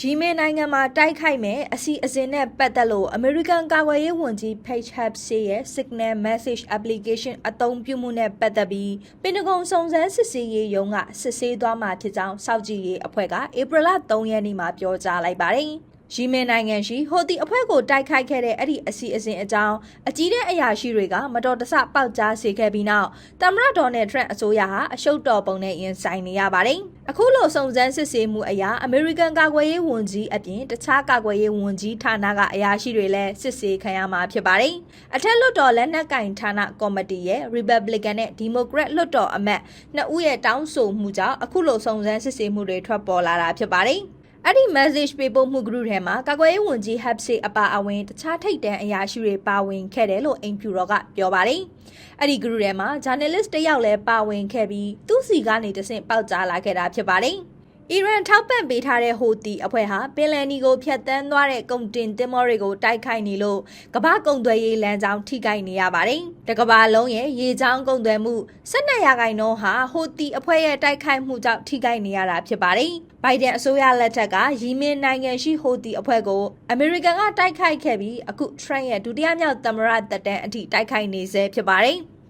ရီမင်နိုင်ငံမှာတိုက်ခိုက်မဲ့အစီအစဉ်နဲ့ပတ်သက်လို့ American ကာကွယ်ရေးဝန်ကြီး Pete Hegseth ရဲ့ Signal Message Application အသုံးပြုမှုနဲ့ပတ်သက်ပြီးပင်တဂွန်စုံစမ်းစစ်ဆေးရေးရုံးကစစ်ဆေးသွားမှာဖြစ်ကြောင်းစောက်ကြည့်ရေးအဖွဲ့ကဧပြီလ3ရက်နေ့မှာပြောကြားလိုက်ပါတယ်။ ရီမင်နိုင်ငံရှိဟိုတီအဖွဲ့ကိုတိုက်ခိုက်ခဲ့တဲ့အဲ့ဒီအစီအစဉ်အကြောင်းအကြီးတဲ့အရာရှိတွေကမတော်တဆပေါက်ကြားစေခဲ့ပြီးနောက်သမ္မတဒေါ်နယ်ထရန့်အစိုးရဟာအရှုပ်တော်ပုံနဲ့ရင်ဆိုင်နေရပါတယ်။အခုလိုစုံစမ်းစစ်ဆေးမှုအရာအမေရိကန်ကာကွယ်ရေးဝန်ကြီးအပြင်တခြားကာကွယ်ရေးဝန်ကြီးဌာနကအရာရှိတွေလည်းစစ်ဆေးခံရမှာဖြစ်ပါတယ်။အထက်လွှတ်တော်လက်နက်ကင်ဌာနကော်မတီရဲ့ Republican နဲ့ Democrat လွှတ်တော်အမတ်နှစ်ဦးရဲ့တောင်းဆိုမှုကြောင့်အခုလိုစုံစမ်းစစ်ဆေးမှုတွေထွက်ပေါ်လာတာဖြစ်ပါတယ်။ အဲ့ဒီ message ပေးပို့မှု group ထဲမှာကာကွယ်ရေးဝန်ကြီး Hapsi အပါအဝင်တခြားထိပ်တန်းအရာရှိတွေပါဝင်ခဲ့တယ်လို့အိမ်ဖြူတော်ကပြောပါတယ်။အဲ့ဒီ group ထဲမှာ journalist တယောက်လည်းပါဝင်ခဲ့ပြီးသူ့စီကနေတဆင့်ပေါက်ကြားလာခဲ့တာဖြစ်ပါတယ်။ အီရန်ထောက်ပံ့ပေးထားတဲ့ဟိုတီအဖွဲ့ဟာပင်လယ်နီကိုဖျက်ဆီးသွားတဲ့ကုန်တင်သင်္ဘောတွေကိုတိုက်ခိုက်နေလို့ကမ္ဘာကုန်သွယ်ရေးလမ်းကြောင်းထိခိုက်နေရပါတယ်။တကမ္ဘာလုံးရဲ့ရေချောင်းကုန်သွယ်မှု12ရာခိုင်နှုန်းဟာဟိုတီအဖွဲ့ရဲ့တိုက်ခိုက်မှုကြောင့်ထိခိုက်နေရတာဖြစ်ပါတယ်။ဘိုင်ဒန်အစိုးရလက်ထက်ကရီမင်နိုင်ငံရှိဟိုတီအဖွဲ့ကိုအမေရိကန်ကတိုက်ခိုက်ခဲ့ပြီးအခုထရန့်ရဲ့ဒုတိယမြောက်သမ္မတသက်တမ်းအထိတိုက်ခိုက်နေဆဲဖြစ်ပါတယ်။